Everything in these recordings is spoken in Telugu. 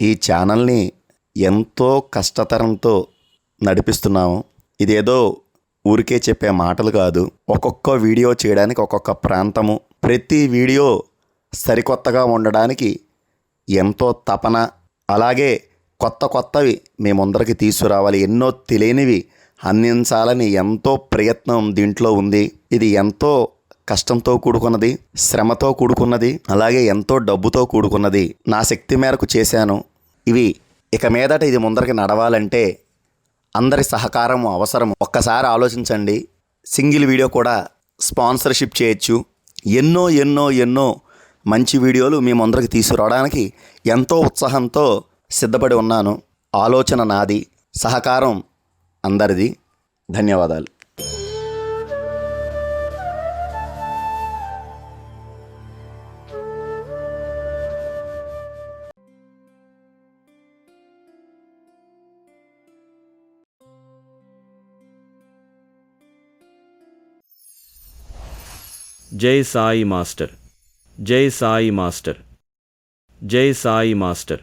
ఈ ఛానల్ని ఎంతో కష్టతరంతో నడిపిస్తున్నాము. ఇదేదో ఊరికే చెప్పే మాటలు కాదు. ఒక్కొక్క వీడియో చేయడానికి ఒక్కొక్క ప్రాంతము ప్రతి వీడియో సరికొత్తగా ఉండడానికి ఎంతో తపన. అలాగే కొత్త కొత్తవి మీ ముందరికి తీసుకురావాలి. ఎన్నో తెలియనివి అందించాలని ఎంతో ప్రయత్నం దీంట్లో ఉంది. ఇది ఎంతో కష్టంతో కూడుకున్నది శ్రమతో కూడుకున్నది అలాగే ఎంతో డబ్బుతో కూడుకున్నది నా శక్తి మేరకు చేశాను. ఇవి ఇక మీదట ఇది ముందరికి నడవాలంటే అందరి సహకారం అవసరం ఒక్కసారి ఆలోచించండి. సింగిల్ వీడియో కూడా స్పాన్సర్షిప్ చేయొచ్చు. ఎన్నో ఎన్నో ఎన్నో మంచి వీడియోలు మీ ముందరికి తీసుకురావడానికి ఎంతో ఉత్సాహంతో సిద్ధపడి ఉన్నాను. ఆలోచన నాది సహకారం అందరిది. ధన్యవాదాలు. జై సాయి మాస్టర్ జై సాయి మాస్టర్ జై సాయి మాస్టర్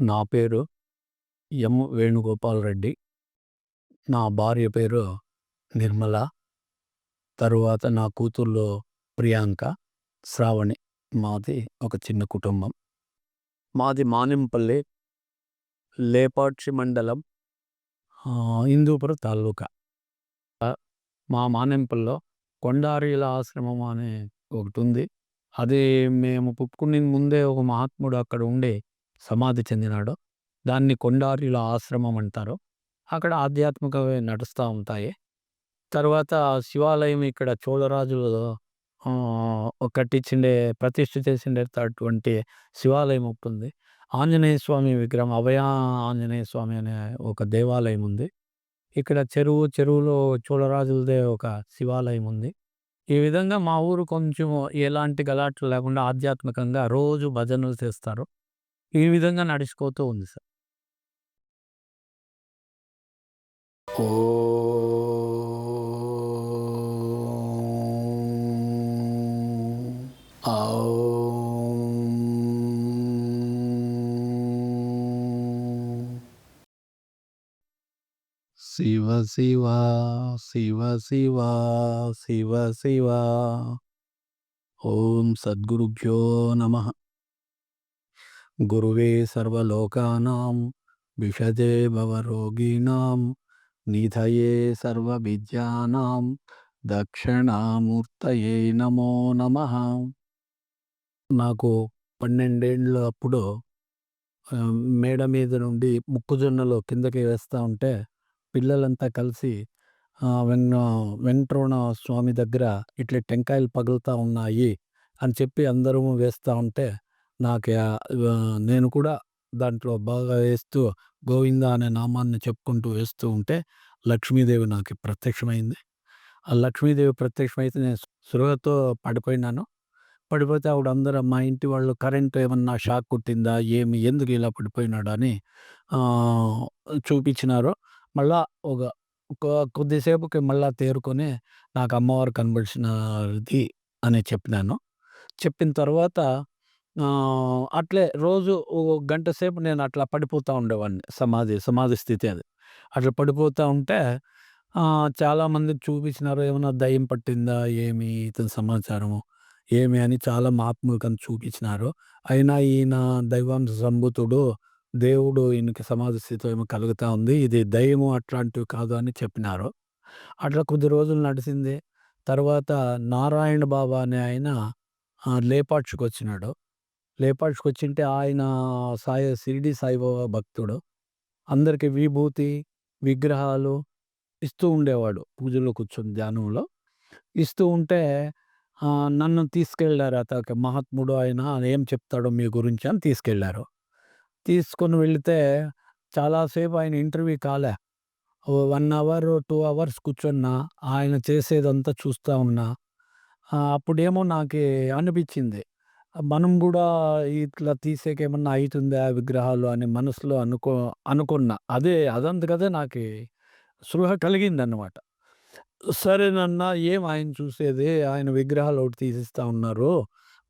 నా పేరు ఎం వేణుగోపాల్ రెడ్డి. నా భార్య పేరు నిర్మల. తరువాత నా కూతుర్లు ప్రియాంక. శ్రావణి. మాది ఒక చిన్న కుటుంబం. మాది మానింపల్లి లేపాక్షి మండలం హిందూపురం తాలూకా. మా మానింపల్లో కొండారీల ఆశ్రమం అనే ఒకటి ఉంది. అది మేము పుట్టుకునే ముందే ఒక మహాత్ముడు అక్కడ ఉండే సమాధి చెందినాడో దాన్ని కొండారిల ఆశ్రమం అంటారు. అక్కడ ఆధ్యాత్మికమే నడుస్తూ ఉంటాయి. తర్వాత శివాలయం ఇక్కడ చోళరాజులు కట్టించిండే ప్రతిష్ఠ చేసిండేటటువంటి శివాలయం ఒకటి ఉంది ఆంజనేయ స్వామి విగ్రహం అభయ ఆంజనేయ స్వామి అనే ఒక దేవాలయం ఉంది. ఇక్కడ చెరువు చెరువులో చోళరాజులదే ఒక శివాలయం ఉంది. ఈ విధంగా మా ఊరు కొంచెం ఎలాంటి గలాట్లు లేకుండా ఆధ్యాత్మికంగా రోజు భజనలు చేస్తారు. ఈ విధంగా నడిచిపోతూ ఉంది సార్. శివ శివ శివ శివ శివ శివ. ఓం సద్గురుభ్యో నమ. గురువే సర్వలోకానాం విషజే భవరోగిణాం నిధయే సర్వవిద్యానాం దక్షిణామూర్తయే నమో నమ నాకు పన్నెండేళ్ళ అప్పుడు మేడ మీద నుండి ముక్కుజొన్నలో కిందకి వేస్తూ ఉంటే పిల్లలంతా కలిసి వెంక వెన్న స్వామి దగ్గర ఇట్లా టెంకాయలు పగులుతూ ఉన్నాయి అని చెప్పి అందరూ వేస్తూ ఉంటే నాకు నేను కూడా దాంట్లో బాగా వేస్తూ గోవింద అనే నామాన్ని చెప్పుకుంటూ వేస్తూ ఉంటే లక్ష్మీదేవి నాకు ప్రత్యక్షమైంది. ఆ లక్ష్మీదేవి ప్రత్యక్షమైతే నేను సురగతో పడిపోయినాను. పడిపోతే ఆవిడ అందరూ మా ఇంటి వాళ్ళు కరెంట్ ఏమన్నా షాక్ కొట్టిందా? ఏమి? ఎందుకు ఇలా పడిపోయినాడు? అని చూపించినారు. మళ్ళా ఒక కొద్దిసేపుకి మళ్ళా తేరుకొని నాకు అమ్మవారు కనబడినది అని చెప్పినాను. చెప్పిన తర్వాత అట్లే రోజు ఓ గంట సేపు నేను అట్లా పడిపోతూ ఉండేవాడిని సమాధి సమాధి స్థితి అది అట్లా పడిపోతూ ఉంటే చాలామంది చూపించినారు ఏమన్నా దయ్యం పట్టిందా ఏమి ఇతని సమాచారము ఏమి అని చాలా మహాత్ములకని చూపించినారు అయినా ఈయన దైవాంశ సంభూతుడు దేవుడు ఈయనకి సమాధి స్థితి ఏమో కలుగుతా ఉంది. ఇది దయ్యము అట్లాంటివి కాదు అని చెప్పినారు. అట్లా కొద్ది రోజులు నడిసింది. తర్వాత నారాయణ బాబా అనే ఆయన ఆహ్, లేపాక్షికొచ్చినాడు. లేపాడ్స్కి వచ్చింటే ఆయన సాయి షిరిడి సాయిబాబా భక్తుడు. అందరికి విభూతి, విగ్రహాలు ఇస్తూ ఉండేవాడు. పూజలో కూర్చొని ధ్యానంలో. ఇస్తూ ఉంటే నన్ను తీసుకెళ్ళారు అతనికి మహాత్ముడు ఆయన ఏం చెప్తాడో మీ గురించి అని తీసుకెళ్ళారు తీసుకొని వెళితే చాలాసేపు ఆయన ఇంటర్వ్యూ కాలే. వన్ అవర్, టూ అవర్స్ కూర్చున్నా. ఆయన చేసేదంతా చూస్తూ ఉన్నా. అప్పుడేమో నాకు అనిపించింది మనం గూడా ఇట్లా తీసేకేమన్నా అయితుందా విగ్రహాలు అని మనసులో అనుకో అనుకున్నా. అదే అదంతకదే సృహ స్పృహ కలిగిందనమాట. సరేనన్నా ఏం ఆయన చూసేది ఆయన విగ్రహాలు ఒకటి తీసిస్తా ఉన్నారు.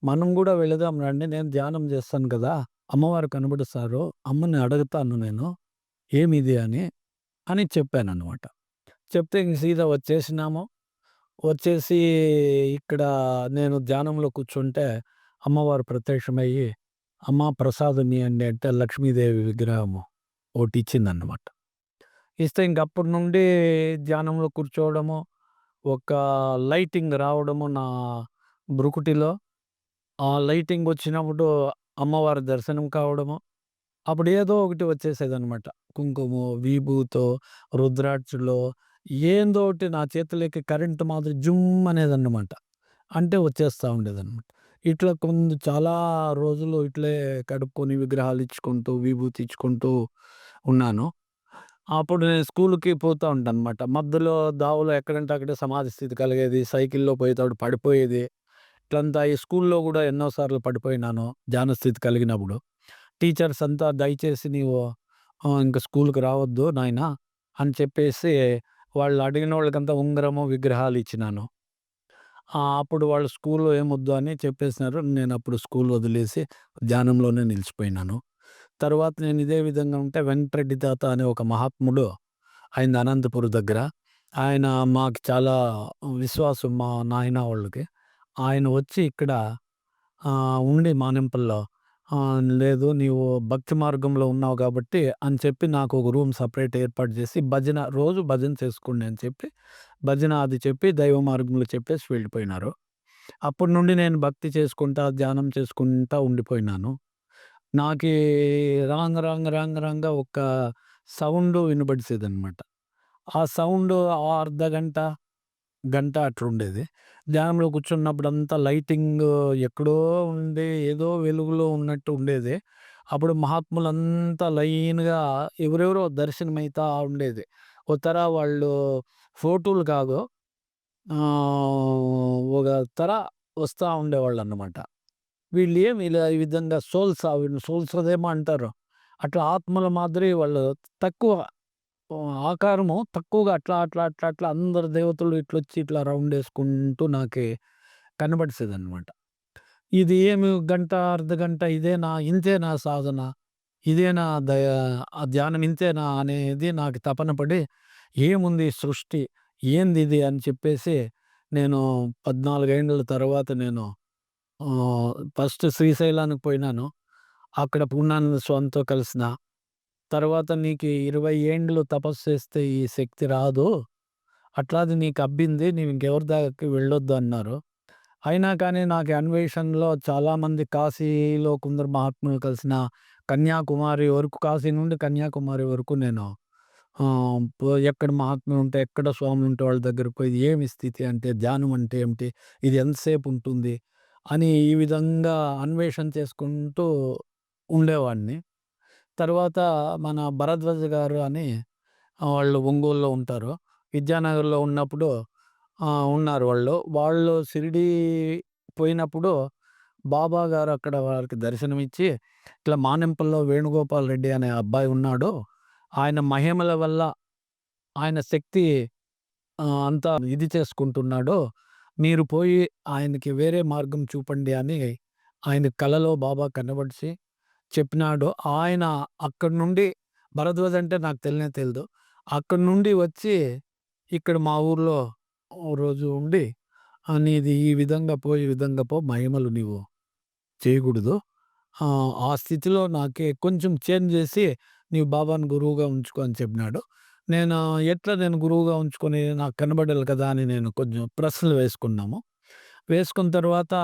మనం గూడా వెళదాం రండి. నేను ధ్యానం చేస్తాను కదా! అమ్మవారు కనబడుస్తారు అమ్మని అడుగుతాను నేను. ఏమిది అని, అని చెప్పాననమాట. చెప్తే ఇంక సీదా వచ్చేసినాము. వచ్చేసి ఇక్కడ నేను ధ్యానంలో కూర్చుంటే అమ్మవారు ప్రత్యక్షమయ్యి, అమ్మా ప్రసాదం ఇయ్యండి అంటే లక్ష్మీదేవి విగ్రహము ఒకటిచ్చిందన్నమాట. ఇస్తే ఇంకప్పటి నుండి ధ్యానంలో కూర్చోవడము, ఒక లైటింగ్ రావడము నా బ్రుకుటిలో ఆ లైటింగ్ వచ్చినప్పుడు అమ్మవారి దర్శనం కావడము. అప్పుడు ఏదో ఒకటి వచ్చేసేదనమాట. కుంకుమో, విభూతో, రుద్రాక్షలో ఏందో ఒకటి నా చేతిలోకి కరెంటు మాదిరి జుమ్ అనేదన్నమాట. అంటే వచ్చేస్తూ ఉండేదన్నమాట. ఇట్లా కొంత చాలా రోజులు ఇట్లే కడుక్కొని విగ్రహాలు ఇచ్చుకుంటూ, విభూతి ఇచ్చుకుంటూ ఉన్నాను. అప్పుడు నేను స్కూలుకి పోతా ఉంటానన్నమాట. మధ్యలో దావలో ఎక్కడంటే అక్కడే సమాధి స్థితి కలిగేది. సైకిల్‌లో పోయేటప్పుడు పడిపోయేది. ఇట్లంతా ఈ స్కూల్‌లో గూడా ఎన్నో సార్లు పడిపోయినాను. ధ్యాన స్థితి కలిగినప్పుడు. టీచర్స్ అంతా దయచేసి నీవు ఆహ్, ఇంక స్కూలుకి రావద్దు నాయనా అని చెప్పేసి వాళ్ళు అడిగినోళ్ళకంతా ఉంగరము, విగ్రహాలు ఇచ్చినాను. అప్పుడు వాళ్ళు స్కూల్లో ఏమొద్దు అని చెప్పేసినారు. నేను అప్పుడు స్కూల్ వదిలేసి ధ్యానంలోనే నిలిచిపోయినాను. తర్వాత నేను ఇదే విధంగా ఉంటే వెంకటరెడ్డి తాత అనే ఒక మహాత్ముడు ఆయన అనంతపురం దగ్గర. ఆయన మాకు చాలా విశ్వాసం మా నాయన వాళ్ళకి. ఆయన వచ్చి ఇక్కడ ఉండి మానింపల్లో లేదు నీవు భక్తి మార్గంలో ఉన్నావు కాబట్టి అని చెప్పి నాకు ఒక రూమ్ సెపరేట్ ఏర్పాటు చేసి భజన రోజు భజన చేసుకోండి అని చెప్పి భజన అది చెప్పి దైవ మార్గంలో చెప్పేసి వెళ్ళిపోయినారు. అప్పటి నుండి నేను భక్తి చేసుకుంటా, ధ్యానం చేసుకుంటా ఉండిపోయినాను. నాకీ రాంగ్ రాంగ్ రాంగ్ రాంగ ఒక సౌండ్ వినబడిసేదనమాట. ఆ సౌండ్ ఆ అర్ధగంట, గంట అట్లుండేది. ధ్యానంలో కూర్చున్నప్పుడంతా లైటింగ్ ఎక్కడో ఉండే ఏదో వెలుగులో ఉన్నట్టు ఉండేది. అప్పుడు మహాత్ములంతా లైన్‌గా ఎవరెవరో దర్శనమైతా ఉండేది. ఒక తర వాళ్ళు ఫోటోలు కాదు. ఆహ్, ఒక తర వస్తా వీళ్ళు ఏమి ఇలా ఈ విధంగా సోల్స్ వీళ్ళు సోల్స్ అదేమో అంటారు. అట్లా ఆత్మల మాదిరి వాళ్ళు తక్కువ ఆకారము తక్కువగా అట్లా, అట్లా, అట్లా, అట్లా అందరు దేవతలు ఇట్లొచ్చి ఇట్లా రౌండ్ వేసుకుంటూ నాకు కనబడిసేదనమాట. ఇది ఏమి గంట, అర్ధగంట ఇదేనా? ఇంతేనా సాధన? ఇదేనా దయ ఆ ధ్యానం ఇంతేనా అనేది నాకు తపన పడి ఏముంది సృష్టి? ఏందిది అని చెప్పేసి నేను 14 ఏండ్ల తర్వాత నేను ఆహ్, ఫస్ట్ శ్రీశైలానికి పోయినాను. అక్కడ పూర్ణానంద స్వామితో కలిసిన. తర్వాత నీకు 20 ఏండ్లు తపస్సు చేస్తే ఈ శక్తి రాదు. అట్లాది నీకు అబ్బింది. నీవు ఇంకెవరి దాకా వెళ్ళొద్దు అన్నారు. అయినా కానీ నాకు అన్వేషణలో చాలామంది కాశీలో కొందరు మహాత్ములు కలిసిన, కన్యాకుమారి వరకు కాశీ నుండి కన్యాకుమారి వరకు నేను ఎక్కడ మహాత్ములు ఉంటే, ఎక్కడ స్వాములు ఉంటే వాళ్ళ దగ్గర పోయి ఏమి స్థితి అంటే, ధ్యానం అంటే ఏమిటి? ఇది ఎంతసేపు ఉంటుంది? అని ఈ విధంగా అన్వేషణ చేసుకుంటూ ఉండేవాడిని. తర్వాత మన భరద్వాజ గారు అని వాళ్ళు ఒంగోలులో ఉంటారు. విద్యానగర్‌లో ఉన్నప్పుడు ఉన్నారు వాళ్ళు. వాళ్ళు షిరిడీ పోయినప్పుడు బాబా గారు అక్కడ వాళ్ళకి దర్శనమిచ్చి, ఇట్లా మానెంపల్లో వేణుగోపాల్ రెడ్డి అనే అబ్బాయి ఉన్నాడు. ఆయన మహిమల వల్ల ఆయన శక్తి అంతా ఇది చేసుకుంటున్నాడు. మీరు పోయి ఆయనకి వేరే మార్గం చూపండి అని ఆయన కలలో బాబా కనబడిసి చెప్పినాడు. ఆయన అక్కడి నుండి భరద్వాజ్ అంటే నాకు తెలియనే తెలీదు. అక్కడి నుండి వచ్చి ఇక్కడ మా ఊర్లో ఓ రోజు ఉండి నీది ఈ విధంగా పో, ఈ విధంగా పో మహిమలు నీవు చేయకూడదు. ఆ స్థితిలో నాకే కొంచెం చేంజ్ చేసి నీవు బాబాను గురువుగా ఉంచుకో అని చెప్పినాడు. నేను ఎట్లా నేను గురువుగా ఉంచుకొని నాకు కనబడాలి కదా! అని నేను కొంచెం ప్రశ్నలు వేసుకున్నాము. వేసుకున్న తర్వాత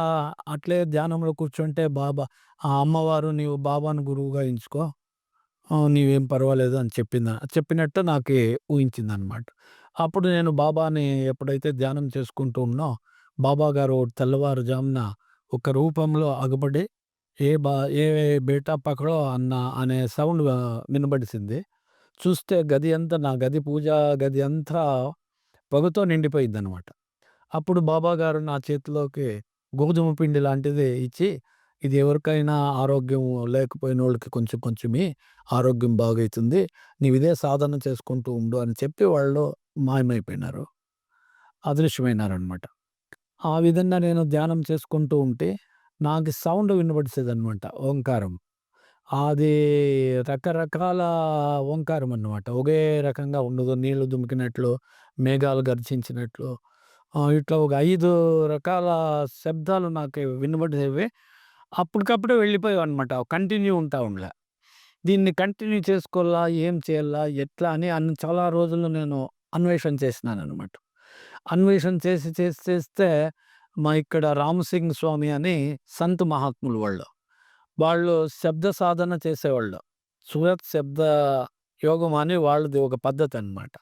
అట్లే ధ్యానంలో కూర్చుంటే బాబా ఆ అమ్మవారు నీవు బాబాను గురువుగా ఎంచుకో. నీవేం పర్వాలేదు అని చెప్పింద చెప్పినట్టు నాకు ఊహించింది అనమాట అప్పుడు నేను బాబాని ఎప్పుడైతే ధ్యానం చేసుకుంటూ ఉన్నో బాబా గారు తెల్లవారుజామున ఒక రూపంలో అగబడి ఏ బా ఏ బేటా పక్కడో అన్న అనే సౌండ్ వినబడిసింది. చూస్తే గది అంతా నా గది పూజా గది అంతా పొగతో నిండిపోయిందనమాట. అప్పుడు బాబా గారు నా చేతిలోకి గోధుమ పిండి లాంటిది ఇచ్చి, "ఇది ఎవరికైనా ఆరోగ్యం లేకపోయిన వాళ్ళకి కొంచెం కొంచెమే ఆరోగ్యం బాగైతుంది. నీవిదే సాధన చేసుకుంటూ ఉండు" అని చెప్పి వాళ్ళు మాయమైపోయినారు. అదృశ్యమైనారనమాట. ఆ విధంగా నేను ధ్యానం చేసుకుంటూ ఉంటే నాకు సౌండ్ వినబడిసేదనమాట ఓంకారం. అది రకరకాల ఓంకారం అన్నమాట. ఒకే రకంగా ఉండదు. నీళ్ళు దుమికినట్లు, మేఘాలు గర్జించినట్లు ఇట్లా ఒక 5 రకాల శబ్దాలు నాకు వినబడేవి. అప్పటికప్పుడే వెళ్ళిపోయేవన్నమాట. కంటిన్యూ ఉంటా ఉండలే. దీన్ని కంటిన్యూ చేసుకోవాలా? ఏం చేయాలా? ఎట్లా? అని అన్ని చాలా రోజులు నేను అన్వేషణ చేసినాననమాట. అన్వేషణ చేసి చేసి చేస్తే మా ఇక్కడ రామసింగ్ స్వామి అని సంత్ మహాత్ములు వాళ్ళు. వాళ్ళు శబ్ద సాధన చేసేవాళ్ళు. సూరత్ శబ్ద యోగం అని వాళ్ళది ఒక పద్ధతనమాట.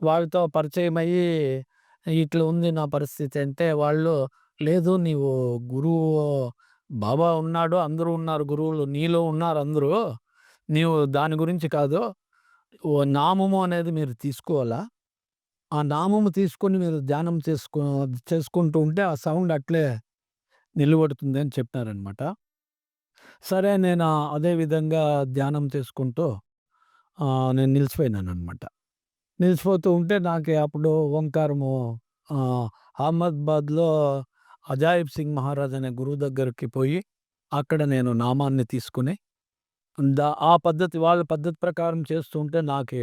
వాళ్ళతో పరిచయమయ్యి ఇట్లా ఉంది నా పరిస్థితి అంటే వాళ్ళు లేదు నీవు గురువు బాబా ఉన్నాడు. అందరూ ఉన్నారు గురువులు. నీలో ఉన్నారు అందరూ. నీవు దాని గురించి కాదు. ఓ నామము అనేది మీరు తీసుకోవాలా. ఆ నామము తీసుకొని మీరు ధ్యానం చేసుకో చేసుకుంటూ ఉంటే ఆ సౌండ్ అట్లే నిలబడుతుంది అని చెప్పినారనమాట. సరే నేను అదే విధంగా ధ్యానం చేసుకుంటూ నేను నేను నిలిచిపోయినాననమాట. నిలిచిపోతూ ఉంటే నాకు అప్పుడు ఓంకారము అహ్మదాబాద్‌లో అజాయిబ్ సింగ్ మహారాజ్ అనే గురువు దగ్గరికి పోయి అక్కడ నేను నామాన్ని తీసుకుని దా ఆ పద్ధతి వాళ్ళ పద్ధతి ప్రకారం చేస్తూ ఉంటే నాకు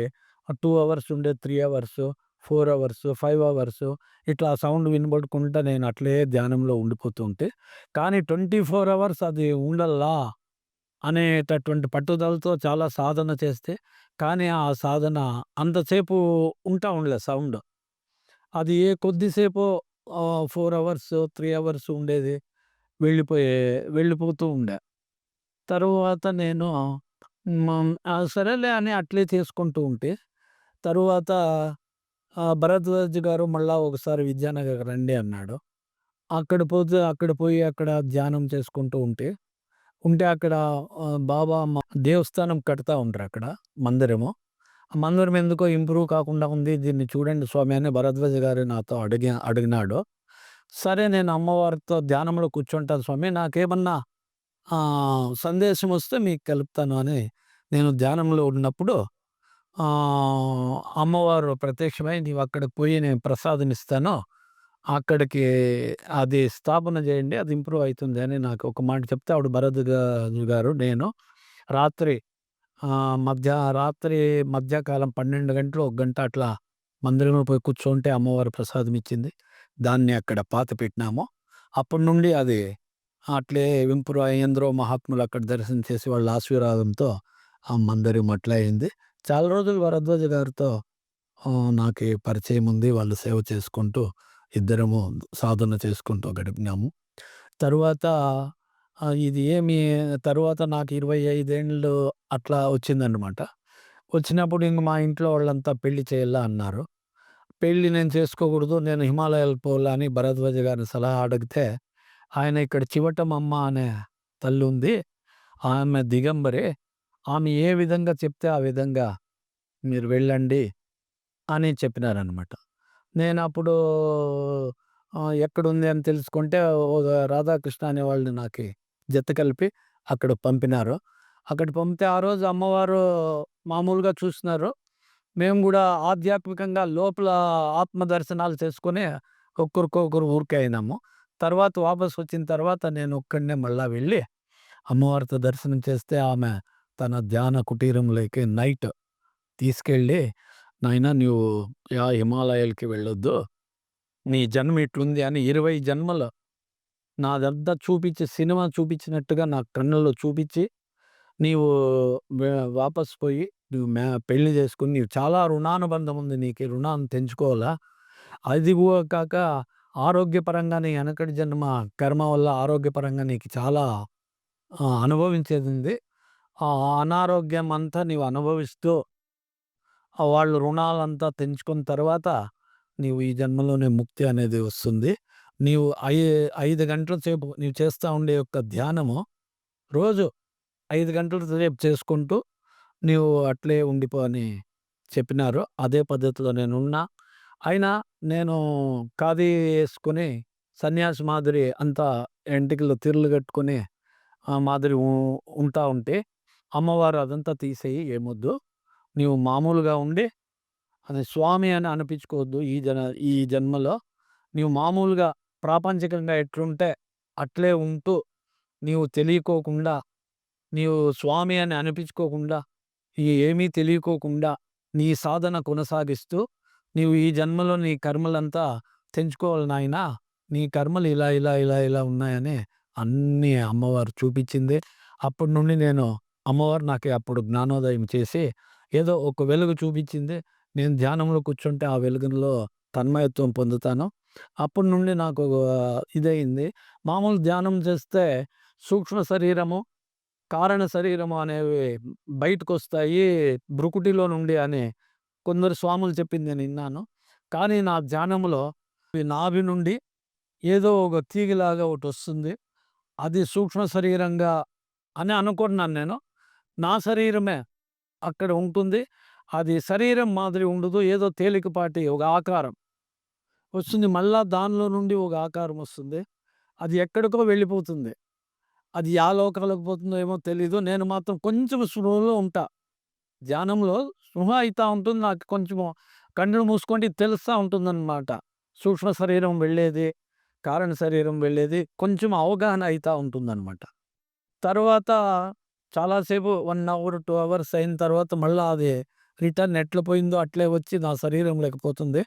టూ అవర్స్ ఉండే three hours, four hours, five hours ఇట్లా సౌండ్ వినబడుకుంటా నేను అట్లే ధ్యానంలో ఉండిపోతూ ఉంటే, కానీ 24 అవర్స్ అది ఉండల్లా అనేటటువంటి పట్టుదలతో చాలా సాధన చేస్తే, కానీ ఆ సాధన అంతసేపు ఉంటా ఉండలే సౌండ్. అది ఏ కొద్దిసేపో ఫోర్ అవర్స్, త్రీ అవర్స్ ఉండేది. వెళ్ళిపోయే వెళ్ళిపోతూ ఉండే. తరువాత నేను సరేలే అని అట్లే చేసుకుంటూ ఉంటే, తరువాత భరద్వాజ్ గారు మళ్ళా ఒకసారి విద్యానగర్ రండి అన్నాడు. అక్కడ పోతే అక్కడ పోయి అక్కడ ధ్యానం చేసుకుంటూ ఉంటే, ఉంటే అక్కడ బాబా దేవస్థానం కడతా ఉంటారు అక్కడ మందిరము. ఆ మందిరం ఎందుకో ఇంప్రూవ్ కాకుండా ఉంది. దీన్ని చూడండి స్వామి అని భరద్వాజ గారు నాతో అడిగి అడిగినాడు. సరే నేను అమ్మవారితో ధ్యానంలో కూర్చుంటాను స్వామి. నాకేమన్నా సందేశం వస్తే మీకు కలుపుతాను అని నేను ధ్యానంలో ఉన్నప్పుడు అమ్మవారు ప్రత్యక్షమై నీవు అక్కడికి పోయి నేను ప్రసాదం ఇస్తాను. అక్కడికి అది స్థాపన చేయండి. అది ఇంప్రూవ్ అయితుంది అని నాకు ఒక మాట చెప్తే ఆవిడ భరత్ గారు నేను రాత్రి ఆహ్, మధ్య రాత్రి మధ్యాకాలం 12 గంటలు, ఒక గంట అట్లా మందిరంలో పోయి కూర్చుంటే అమ్మవారు ప్రసాదం ఇచ్చింది. దాన్ని అక్కడ పాతిపెట్టినాము. అప్పటి నుండి అది అట్లే ఇంప్రూవ్ అయ్యి ఎందరో మహాత్ములు అక్కడ దర్శనం చేసి వాళ్ళ ఆశీర్వాదంతో ఆ మందిరం అట్లే అయింది. చాలా రోజులు భరద్వాజ గారితో ఆహ్, నాకి పరిచయం ఉంది. వాళ్ళు సేవ చేసుకుంటూ ఇద్దరము సాధన చేసుకుంటూ గడిపినాము. తరువాత ఇది ఏమి తరువాత నాకు ఇరవై ఐదేళ్ళు అట్లా వచ్చిందనమాట. వచ్చినప్పుడు ఇంక మా ఇంట్లో వాళ్ళంతా పెళ్ళి చేయాలా అన్నారు. పెళ్ళి నేను చేసుకోకూడదు. నేను హిమాలయాలు పోవాలా అని భరద్వాజ్ గారిని సలహా అడిగితే, ఆయన ఇక్కడ చివటమమ్మ అనే తల్లి ఉంది ఆమె దిగంబరి. ఆమె ఏ విధంగా చెప్తే ఆ విధంగా మీరు వెళ్ళండి అని చెప్పినారనమాట. నేనప్పుడు ఆహ్, ఎక్కడుంది అని తెలుసుకుంటే ఒక రాధాకృష్ణ అనే వాళ్ళని నాకి జత కలిపి అక్కడికి పంపినారు. అక్కడికి పంపితే ఆ రోజు అమ్మవారు మామూలుగా చూసినారు. మేము గూడా ఆధ్యాత్మికంగా లోపల ఆత్మ దర్శనాలు చేసుకొని ఒక్కరికొకరు ఊరికే అయినాము. తర్వాత వాపస్ వచ్చిన తర్వాత నేను ఒక్కడినే మళ్ళా వెళ్ళి అమ్మవారితో దర్శనం చేస్తే ఆమె తన ధ్యాన కుటీరంలోకి నైట్ తీసుకెళ్ళి, "నాయనా నీవు యా హిమాలయాలకి వెళ్ళొద్దు. నీ జన్మ ఇట్లుంది" అని 20 జన్మలు నాదంతా చూపించి సినిమా చూపించినట్టుగా నా కన్నుల్లో చూపించి నీవు వాపస్ పోయి నువ్వు మ్యా పెళ్ళి చేసుకుని నీవు చాలా రుణానుబంధం ఉంది నీకు రుణాన్ని తెంచుకోవాలా అది కాక ఆరోగ్యపరంగా నీ వెనకటి జన్మ కర్మ వల్ల ఆరోగ్యపరంగా నీకు చాలా అనుభవించేది ఉంది ఆ అనారోగ్యం అంతా నీవు అనుభవిస్తూ వాళ్ళు రుణాలంతా తెంచుకున్న తర్వాత నీవు ఈ జన్మలోనే ముక్తి అనేది వస్తుంది. నీవు ఐ ఐదు గంటల సేపు నీవు చేస్తూ ఉండే యొక్క ధ్యానము రోజు ఐదు గంటల సేపు చేసుకుంటూ నీవు అట్లే ఉండిపో అని చెప్పినారు. అదే పద్ధతిలో నేను ఉన్నా అయినా నేను ఖాదీ వేసుకొని సన్యాసి మాదిరి అంతా ఎంటికలు తిరులు కట్టుకొని మాదిరి ఉంటా ఉంటే అమ్మవారు అదంతా తీసేయి ఏమొద్దు. నీవు మామూలుగా ఉండి అది స్వామి అని అనిపించుకోవద్దు ఈ జన ఈ జన్మలో. నీవు మామూలుగా ప్రాపంచికంగా ఎట్లుంటే అట్లే ఉంటూ నీవు తెలియకోకుండా నీవు స్వామి అని అనిపించుకోకుండా నీ ఏమీ తెలియకోకుండా నీ సాధన కొనసాగిస్తూ నీవు ఈ జన్మలో నీ కర్మలంతా తెంచుకోవాలి నాయనా. నీ కర్మలు ఇలా ఇలా ఇలా ఇలా ఉన్నాయని అన్నీ అమ్మవారు చూపించింది. అప్పటి నుండి నేను అమ్మవారు నాకు అప్పుడు జ్ఞానోదయం చేసి ఏదో ఒక వెలుగు చూపించింది. నేను ధ్యానంలో కూర్చుంటే ఆ వెలుగులో తన్మయత్వం పొందుతాను. అప్పటి నుండి నాకు ఇదైంది ఇదయింది. మామూలు ధ్యానం చేస్తే సూక్ష్మ శరీరము కారణ శరీరము అనేవి బయటకు వస్తాయి నుండి అని కొందరు స్వాములు చెప్పింది నేను విన్నాను. కానీ నా ధ్యానంలో నాభి నుండి ఏదో ఒక తీగిలాగా ఒకటి వస్తుంది. అది సూక్ష్మ శరీరంగా అని అనుకున్నాను నేను. నా శరీరమే అక్కడ ఉంటుంది. అది శరీరం మాదిరి ఉండదు. ఏదో తేలికపాటి ఒక ఆకారం వస్తుంది. మళ్ళా దానిలో నుండి ఒక ఆకారం వస్తుంది. అది ఎక్కడికో వెళ్ళిపోతుంది. అది ఆ లోకాలకు పోతుందో ఏమో తెలీదు. నేను మాత్రం కొంచెం స్పృహలో ఉంటా. ధ్యానంలో స్పృహ అవుతా ఉంటుంది. నాకు కొంచెం కన్ను మూసుకుంటే తెలుస్తూ ఉంటుందన్నమాట. సూక్ష్మ శరీరం వెళ్ళేది కారణ శరీరం వెళ్ళేది కొంచెం అవగాహన అవుతూ ఉంటుందన్నమాట. తర్వాత చాలాసేపు వన్ అవర్ టూ అవర్స్ అయిన తర్వాత మళ్ళీ అది రిటర్న్ ఎట్లా పోయిందో అట్లే వచ్చి నా శరీరం లేకపోతుంది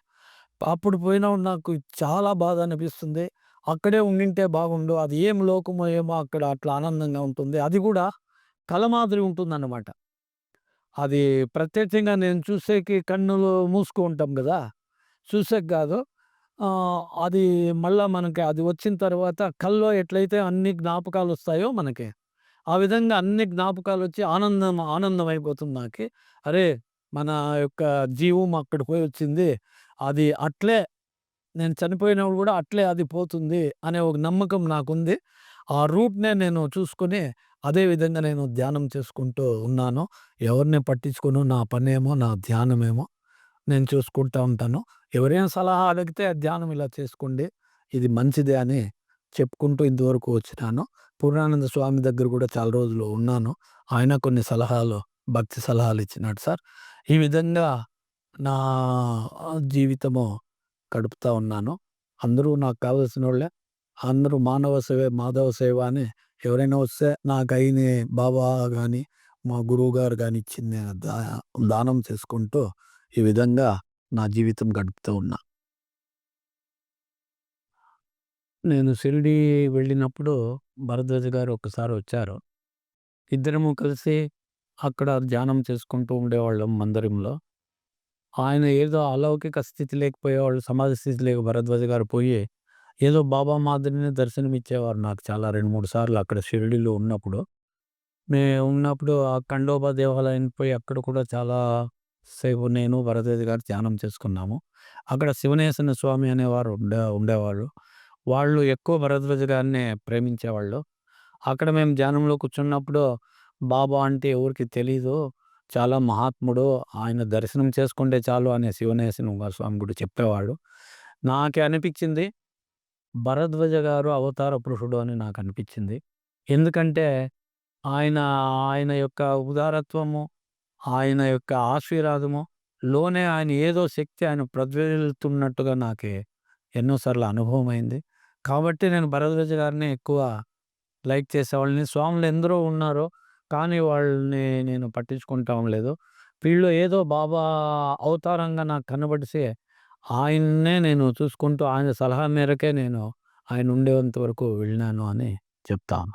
అప్పుడు పోయినా నాకు చాలా బాధ అనిపిస్తుంది. అక్కడే ఉండింటే బాగుండు అది ఏం లోకమో ఏమో అక్కడ అట్లా ఆనందంగా ఉంటుంది. అది కూడా కల మాదిరి ఉంటుందన్నమాట. అది ప్రత్యక్షంగా నేను చూసేకి కన్నులు మూసుకు ఉంటాం కదా! చూసేకి కాదు. అది మళ్ళీ మనకి అది వచ్చిన తర్వాత కల్లో ఎట్లయితే అన్ని జ్ఞాపకాలు వస్తాయో మనకి ఆ విధంగా అన్ని జ్ఞాపకాలు వచ్చి ఆనందం ఆనందం అయిపోతుంది నాకు. అరే! మన యొక్క జీవం అక్కడ పోయి వచ్చింది. అది అట్లే నేను చనిపోయినప్పుడు కూడా అట్లే అది పోతుంది అనే ఒక నమ్మకం నాకుంది. ఆ రూట్నే నేను చూసుకొని అదే విధంగా నేను ధ్యానం చేసుకుంటూ ఉన్నాను. ఎవరిని పట్టించుకోను నా పనేమో నా ధ్యానమేమో నేను చూసుకుంటూ ఉంటాను. ఎవరైనా సలహా అడిగితే ధ్యానం ఇలా చేసుకోండి. ఇది మంచిదే అని చెప్పుకుంటూ ఇంతవరకు వచ్చినాను. పూర్ణానంద స్వామి దగ్గర కూడా చాలా రోజులు ఉన్నాను. ఆయన కొన్ని సలహాలు భక్తి సలహాలు ఇచ్చినాడు సార్. ఈ విధంగా నా జీవితము గడుపుతూ ఉన్నాను. అందరూ నాకు కావలసిన వాళ్ళే అందరూ మానవ సేవ మాధవ సేవ అని ఎవరైనా వస్తే నాకు అయిన బాబా కానీ మా గురువు గారు కానీ ఇచ్చింది దా దానం చేసుకుంటూ ఈ విధంగా నా జీవితం గడుపుతూ ఉన్నా. నేను షిరిడి వెళ్ళినప్పుడు భరద్వాజ గారు ఒకసారి వచ్చారు. ఇద్దరము కలిసి అక్కడ ధ్యానం చేసుకుంటూ ఉండేవాళ్ళం మందిరంలో. ఆయన ఏదో అలౌకిక స్థితి లేకపోయేవాళ్ళు సమాధి స్థితి లేక భరద్వాజ గారు పోయి ఏదో బాబా మాదిరిని దర్శనం ఇచ్చేవారు నాకు చాలా రెండు మూడు సార్లు అక్కడ షిరిడిలో ఉన్నప్పుడు. మేము ఉన్నప్పుడు ఆ ఖండోబా దేవాలయానికి పోయి అక్కడ కూడా చాలా సేపు నేను భరద్వాజ గారు ధ్యానం చేసుకున్నాము. అక్కడ శివనేశ్వర స్వామి అనేవారు ఉండే ఉండేవాళ్ళు. వాళ్ళు ఎక్కువ భరద్వాజ గారినే ప్రేమించేవాళ్ళు. అక్కడ మేము ధ్యానంలో కూర్చున్నప్పుడు బాబా అంటే ఎవరికి తెలీదు. చాలా మహాత్ముడు. ఆయన దర్శనం చేసుకుంటే చాలు అనే శివనేశ్వర స్వామి కూడా చెప్పేవాడు. నాకే అనిపించింది భరద్వాజ గారు అవతార పురుషుడు అని నాకు అనిపించింది. ఎందుకంటే ఆయన ఆయన యొక్క ఉదారత్వము ఆయన యొక్క ఆశీర్వాదము లోనే ఆయన ఏదో శక్తి ఆయన ప్రజ్వలితున్నట్టుగా నాకు ఎన్నోసార్లు అనుభవమైంది. కాబట్టి నేను భరద్వాజ గారిని ఎక్కువ లైక్ చేసేవాళ్ళని స్వాములు ఎందరో ఉన్నారు కానీ వాళ్ళని నేను పట్టించుకుంటాం లేదు. వీళ్ళు ఏదో బాబా అవతారంగా నాకు కనబడిసి ఆయన్నే నేను చూసుకుంటూ ఆయన సలహా మేరకే నేను ఆయన ఉండేంత వరకు వెళ్ళినాను అని చెప్తాను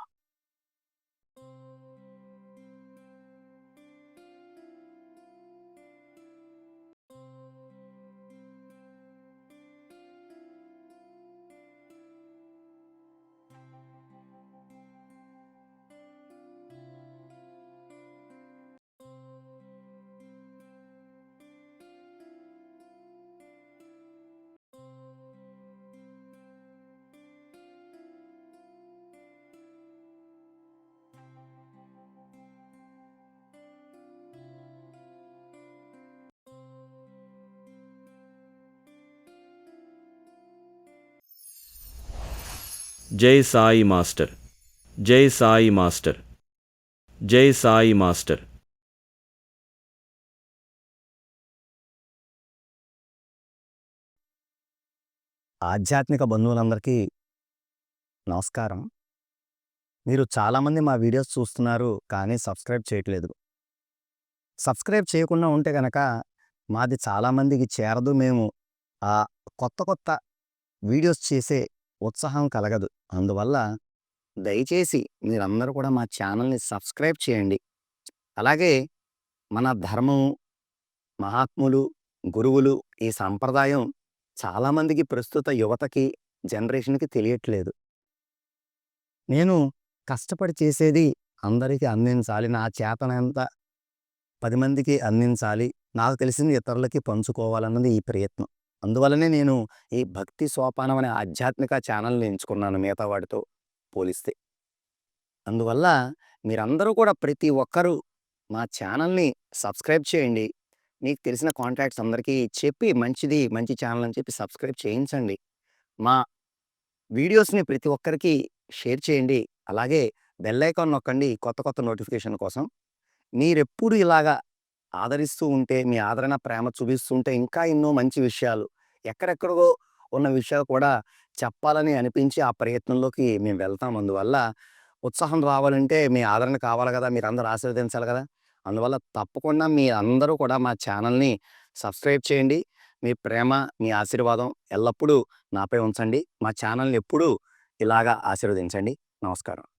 జై సాయి మాస్టర్. జై సాయి మాస్టర్. జై సాయి మాస్టర్. ఆధ్యాత్మిక బంధువులందరికీ నమస్కారం. మీరు చాలామంది మా వీడియోస్ చూస్తున్నారు కానీ సబ్స్క్రైబ్ చేయట్లేదు. సబ్స్క్రైబ్ చేయకుండా ఉంటే కనుక మాది చాలామందికి చేరదు. మేము ఆ కొత్త కొత్త వీడియోస్ చేసే ఉత్సాహం కలగదు. అందువల్ల దయచేసి మీరందరూ కూడా మా ఛానల్ని సబ్స్క్రైబ్ చేయండి. అలాగే మన ధర్మం మహాత్ములు గురువులు ఈ సంప్రదాయం చాలామందికి ప్రస్తుత యువతకి జనరేషన్కి తెలియట్లేదు. నేను కష్టపడి చేసేది అందరికీ అందించాలి. నా చేతనంత పది మందికి అందించాలి. నాకు తెలిసింది ఇతరులకి పంచుకోవాలన్నది ఈ ప్రయత్నం. అందువలనే నేను ఈ భక్తి సోపానం అనే ఆధ్యాత్మిక ఛానల్ని ఎంచుకున్నాను మిగతా వాటితో పోలిస్తే. అందువల్ల మీరందరూ కూడా ప్రతి ఒక్కరూ మా ఛానల్ని సబ్స్క్రైబ్ చేయండి. మీకు తెలిసిన కాంటాక్ట్స్ అందరికీ చెప్పి మంచిది మంచి ఛానల్ అని చెప్పి సబ్స్క్రైబ్ చేయించండి. మా వీడియోస్ని ప్రతి ఒక్కరికి షేర్ చేయండి. అలాగే బెల్ ఐకాన్ నొక్కండి కొత్త కొత్త నోటిఫికేషన్ కోసం. మీరెప్పుడు ఇలాగా ఆదరిస్తూ ఉంటే మీ ఆదరణ ప్రేమ చూపిస్తుంటే ఇంకా ఎన్నో మంచి విషయాలు ఎక్కడెక్కడో ఉన్న విషయాలు కూడా చెప్పాలని అనిపించి ఆ ప్రయత్నంలోకి మేము వెళ్తాం. అందువల్ల ఉత్సాహం రావాలంటే మీ ఆదరణ కావాలి కదా మీరు అందరూ ఆశీర్వదించాలి కదా. అందువల్ల తప్పకుండా మీ అందరూ కూడా మా ఛానల్ని సబ్స్క్రైబ్ చేయండి. మీ ప్రేమ మీ ఆశీర్వాదం ఎల్లప్పుడూ నాపై ఉంచండి. మా ఛానల్ని ఎప్పుడూ ఇలాగా ఆశీర్వదించండి. నమస్కారం.